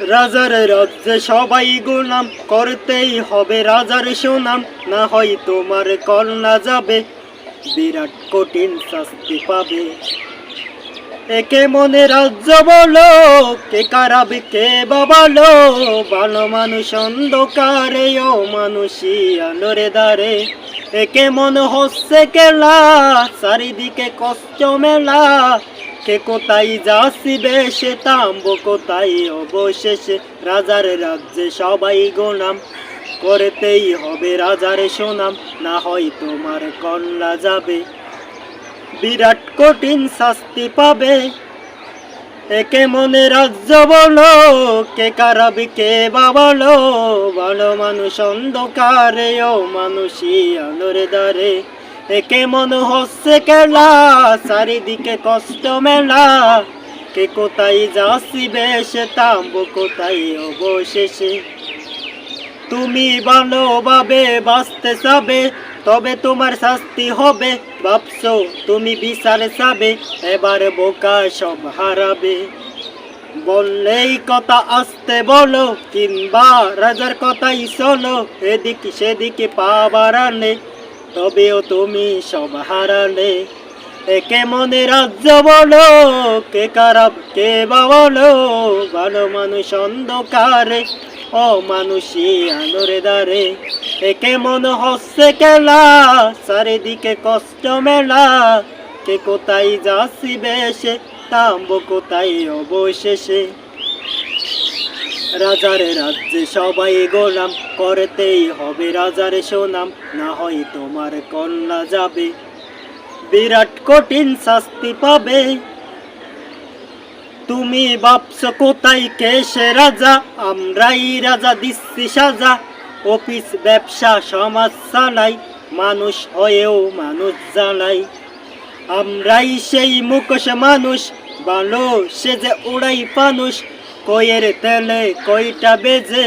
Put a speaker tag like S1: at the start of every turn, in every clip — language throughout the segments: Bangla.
S1: রাজার রাজ্যে সবাই গোলাম, করতেই হবে রাজার সুনাম। না হয় তোমার কন্যা যাবে, বিরাট কঠিন শাস্তি পাবে। একে মনে রাজ্য বলো, কে কারাবে কে বাবালো ভালো। মানুষ অন্ধকারে ও মানুষই আলোরে দারে একে মনে হচ্ছে কেলা চারিদিকে কষ্ট মেলা। কে কোথায় যাসিবে সে তাম্ব কোথায়? অবশেষে রাজার রাজ্যে সবাই গোনাম করতেই হবে রাজার সোনাম, না হয় তোমার কন্যা যাবে। বিরাট কঠিন শাস্তি পাবে। একে মনে রাজ্য বলো, কে কারাবি, কে বাবালো ভালো মানুষ অন্ধকারে ও মানুষই আলোরে দারে একে মনে হচ্ছে কেলা, চারিদিকে কষ্ট মেলা। কে কোথায় যাসিবে সে তাম্ব, কোথায় অবশেষে? তুমি ভালোভাবে বাঁচতে চাবে, তবে তোমার শাস্তি হবে। ভাবছ তুমি বিচার চাবে, এবার বোকা সব হারাবে। বললেই কথা আসতে বলো, কিংবা রাজার কথাই চলো এদিকে সেদিকে পা বাড়ালে। তবেও তুমি সব হারালে একে মনে রাজ্য বলো, কে খারাপ, কে বলো ভালো। মানুষ অন্ধকারে ও মানুষই আলোরে দারে একে মনে হচ্ছে কেলা চারিদিকে কষ্ট মেলা। কে কোথায় যাচ্ছিবে সে তাম্ব কোথায় অবশেষে? রাজার রাজ্যে সবাই গোলাম, করতেই হবে রাজার সোনাম, না হয় তোমার কন্যা যাবে। বিরাট কঠিন শাস্তি পাবে। তুমি ভাবছ কোথায় কে সে রাজা? আমরাই রাজা দিচ্ছি সাজা। অফিস, ব্যবসা, সমাজ চালাই, মানুষ হয়েও মানুষ জানাই আমরাই সেই মুখোশ মানুষ, ভালো সে যে উড়াই পানুষ কইয়ের তেলে কইটা বেজে,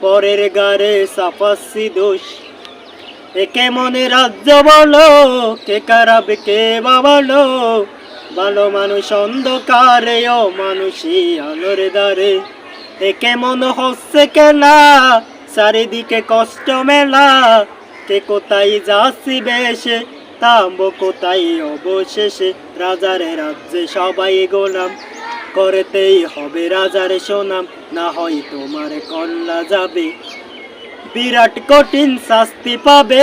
S1: পরের গারে সাফাসি দোষ। একে মনে রাজ্য বলো, কে কারাবে কে বাবালো ভালো? মানুষ অন্ধকারে ও মানুষই আলোর দারে একে মনে হচ্ছে কেলা চারিদিকে কষ্ট মেলা। কে কোথায় যাচ্ছি বেশে তাম্ব কোথায় অবশেষে? রাজারে রাজ্যে সবাই গোলাম। করতেই হবে রাজার সোনাম। না হয় তোমার কল্লা যাবে। বিরাট কঠিন শাস্তি পাবে।